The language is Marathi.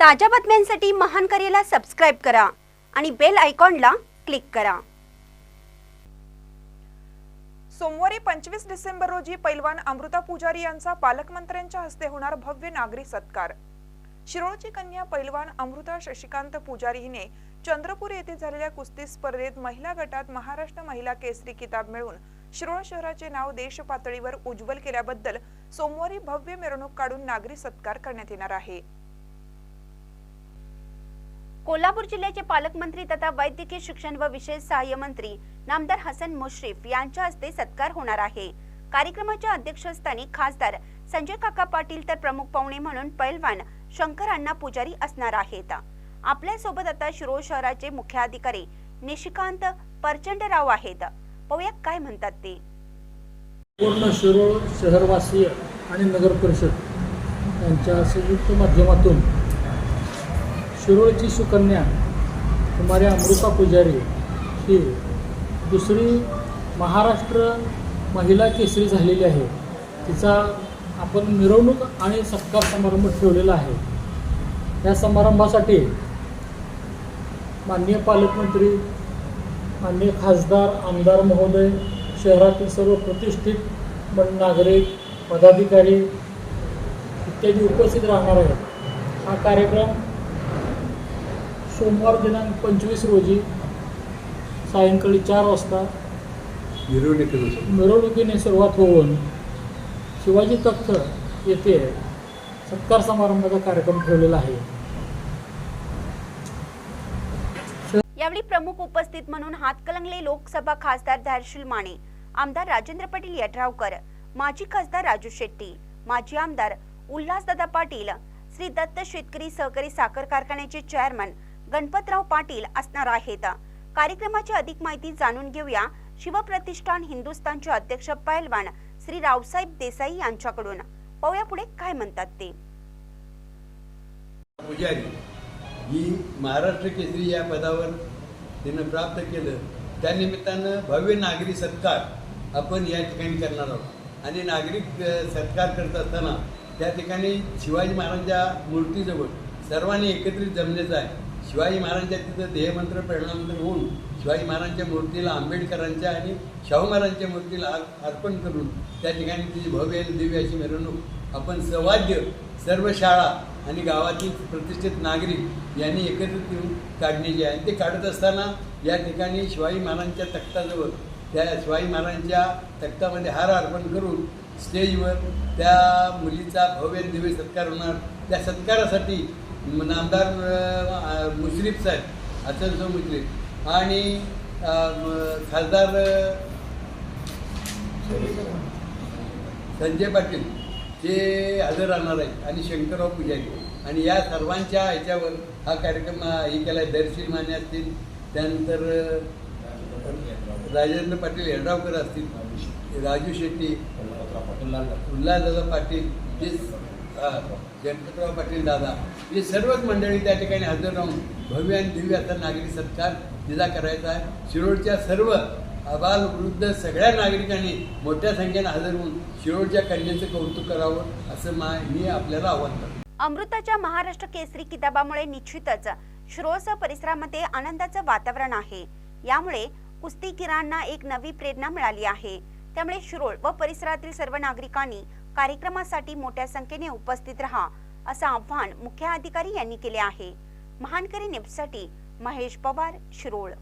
ताज्या बातम्यांसाठी महान करेला सबस्क्राईब करा आणि बेल आयकॉनला क्लिक करा. सोमवारी पंचवीस डिसेंबर रोजी पैलवान अमृता पुजारी यांचा पालकमंत्र्यांच्या हस्ते होणार भव्य नागरी सत्कार. शिरोळची कन्या पैलवान अमृता शशिकांत पुजारी हिने चंद्रपूर येथे झालेल्या कुस्ती स्पर्धेत महिला गटात महाराष्ट्र महिला केसरी किताब मिळवून शिरोळ शहराचे नाव देश पातळीवर उज्ज्वल केल्याबद्दल सोमवारी भव्य मिरवणूक काढून नागरी सत्कार करण्यात येणार आहे. कोल्हापूर जिल्ह्याचे पालकमंत्री तथा वैद्यकीय शिक्षण व विशेष सहाय्य मंत्री नामदार हसन मुश्रीफ यांच्या हस्ते सत्कार होणार आहे. कार्यक्रमाच्या अध्यक्षस्थानी खासदार संजय काका पाटील तर प्रमुख पाहुणे म्हणून पैलवान शंकर अण्णा पुजारी असणार आहेत. आपल्यासोबत आता शिरोळ शहराचे मुख्याधिकारी निशिकांत परचंडराव आहेत. पाहूया काय म्हणतात ते. पूर्ण शिरोळ शहरवासीय आणि नगर परिषद यांच्या संयुक्त माध्यमातून शिरोळची सुकन्या कुमारी अमृता पुजारी ही दुसरी महाराष्ट्र महिला केसरी झालेली आहे. तिचा आपण मिरवणूक आणि सत्कार समारंभ ठेवलेला आहे. या समारंभासाठी माननीय पालकमंत्री माननीय खासदार आमदार महोदय शहरातील सर्व प्रतिष्ठित नागरिक पदाधिकारी इत्यादी उपस्थित राहणार आहेत. हा कार्यक्रम सोमवार दिनांक पंचवीस रोजी सायंकाळी चार वाजता मिरवणुकीने सुरुवात होऊन शिवाजी तख्त येथे सत्कार समारंभाचा कार्यक्रम ठेवलेला आहे. यावेळी प्रमुख उपस्थित म्हणून हातकलंगले लोकसभा खासदार धारशील माने आमदार राजेंद्र पाटील यड्रावकर माजी खासदार राजू शेट्टी माजी आमदार उल्हासदादा पाटील श्री दत्त शेतकरी सहकारी साखर कारखान्याचे चेअरमन गणपतराव पाटील असणार आहेत. कार्यक्रमाची अधिक माहिती जाणून घेऊया. शिवप्रतिष्ठान हिंदुस्थानचे अध्यक्ष पैलवान श्री रावसाहेब देसाई यांच्याकडून. पाहूया पुढे काय म्हणतात ते. पुजारी ही महाराष्ट्र केसरी या पदावर तिनं प्राप्त केलं. त्यानिमित्तानं भव्य नागरी सत्कार आपण या ठिकाणी करणार आहोत. आणि नागरिक सत्कार करत असताना त्या ठिकाणी शिवाजी महाराजांच्या मूर्तीजवळ सर्वांनी एकत्रित जमण्याचं आहे. शिवाजी महाराजांच्या तिथं देहमंत्र प्रेरणामंत्र होऊन शिवाजी महाराजांच्या मूर्तीला आंबेडकरांच्या आणि शाहू महाराजांच्या मूर्तीला अर्पण करून त्या ठिकाणी तिची भव्य आणि दिव्य अशी मिरवणूक आपण सवाद्य सर्व शाळा आणि गावातील प्रतिष्ठित नागरिक यांनी एकत्रित येऊन जे आहे ते काढत असताना या ठिकाणी शिवाजी महाराजांच्या तख्ताजवळ त्या शिवाजी महाराजांच्या तख्तामध्ये हार अर्पण करून स्टेजवर त्या मुलीचा भव्य दिव्य सत्कार होणार. त्या सत्कारासाठी नामदार मुश्रीफ साहेब हसनसो मुश्रीफ. आणि खासदार संजय पाटील ते हजर राहणार आहेत आणि शंकरराव पुजारी. आणि या सर्वांच्या ह्याच्यावर हा कार्यक्रम हे केला आहे दर्शील माने असतील. त्यानंतर राजेंद्र पाटील येड्रावकर असतील. राजू शेट्टी उल्हासदादा पाटील अ, गणपतराव पाटील दादा. हे सर्वच मंडळी त्या ठिकाणी हजर राहून भव्य आणि दिव्य असा नागरी सत्कार तिला करायचा आहे. शिरोडच्या सर्व अबाल वृद्ध सगळ्या नागरिकांनी मोठ्या संख्येने हजर होऊन शिरोडच्या कन्याचं कौतुक करावं असं मा मी आपल्याला आव्हान करतो. अमृताच्या महाराष्ट्र केसरी किताबामुळे निश्चितच श्रोस परिसरामध्ये आनंदाचं वातावरण आहे. यामुळे कुस्तीगिरांना एक नवी प्रेरणा मिळाली आहे. त्यामुळे शिरोळ व परिसरातील सर्व नागरिकांनी कार्यक्रमासाठी मोठ्या संख्येने उपस्थित राहा असं आव्हान मुख्याधिकारी यांनी केले आहे. महानकरी नेपसाठी महेश पवार शिरोळ.